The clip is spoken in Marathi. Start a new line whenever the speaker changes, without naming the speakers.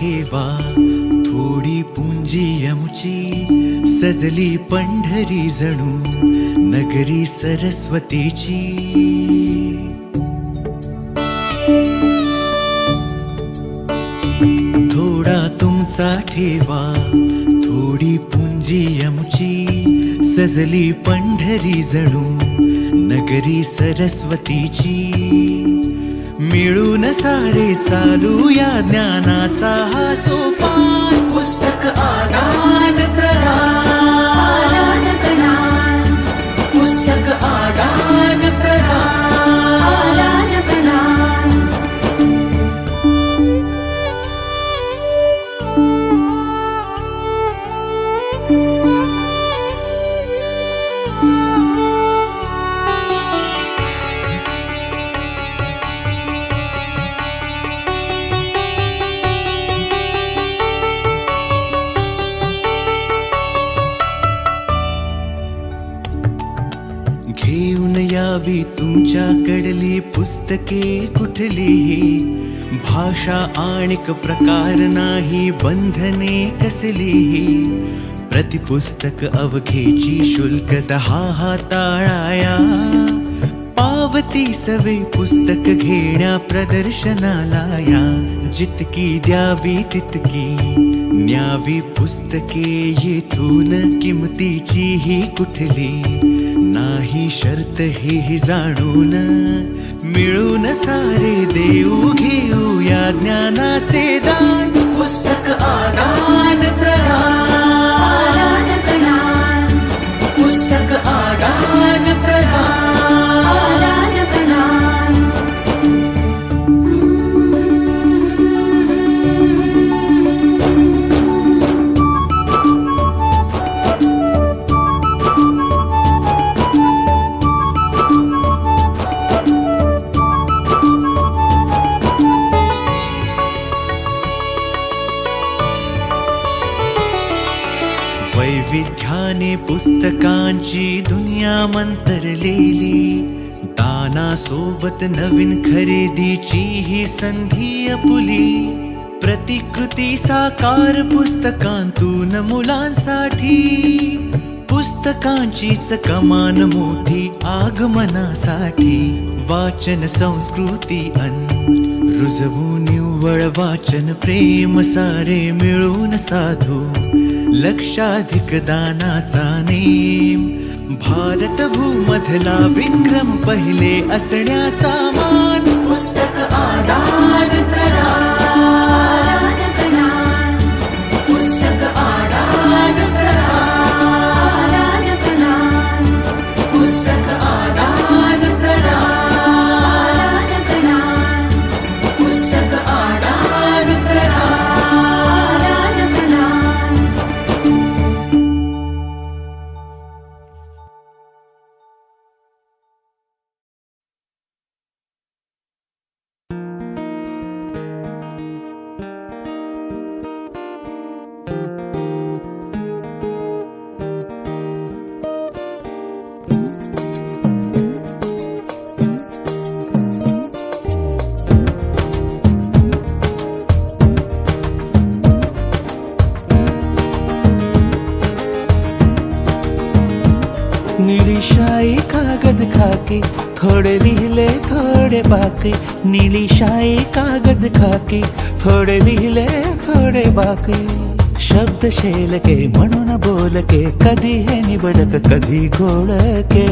ठेवा. थोडी पुंजी आमची सजली पंढरी जणू नगरी सरस्वतीची. थोडा तुमचा ठेवा थोडी पुंजी आमची सजली पंढरी जणू नगरी सरस्वतीची. मिळून सारे चालू या ज्ञानाचा हा
सोपा
घेऊन तुमच्याकडली पुस्तके कुठलीही? भाषा आणिक प्रकार नाही बंधने कसलीही? प्रतिपुस्तक अवघेची शुल्क दहा हाताळाया? पावती सवे पुस्तक घेण्या प्रदर्शनाला या जितकी द्यावी तितकी न्यावी पुस्तके येथून किमतीची ही कुठली? नाही शर्त हे जाणून मिळून सारे देऊ घेऊ या ज्ञानाचे वैविध्याने पुस्तकांची दुनिया मंतरलेली दानासोबत नवीन खरेदीची ही संधी अपुली. प्रतिकृती साकार पुस्तकांतून मुलांसाठी पुस्तकांचीच कमान मोठी आगमनासाठी. वाचन संस्कृती अन रुजवून निव्वळ वाचन प्रेम सारे मिळून साधू. लक्षाधिक दानाचा नेम. भारत भूमधला विक्रम पहिले असण्याचा मान. पुस्तक आदा खाकी थोडे लिहिले थोडे बाकी निळी शाई कागद खाकी थोडे लिहिले थोडे बाकी शब्द शेलके म्हणून बोलके कधी हे निबडक कधी घोळके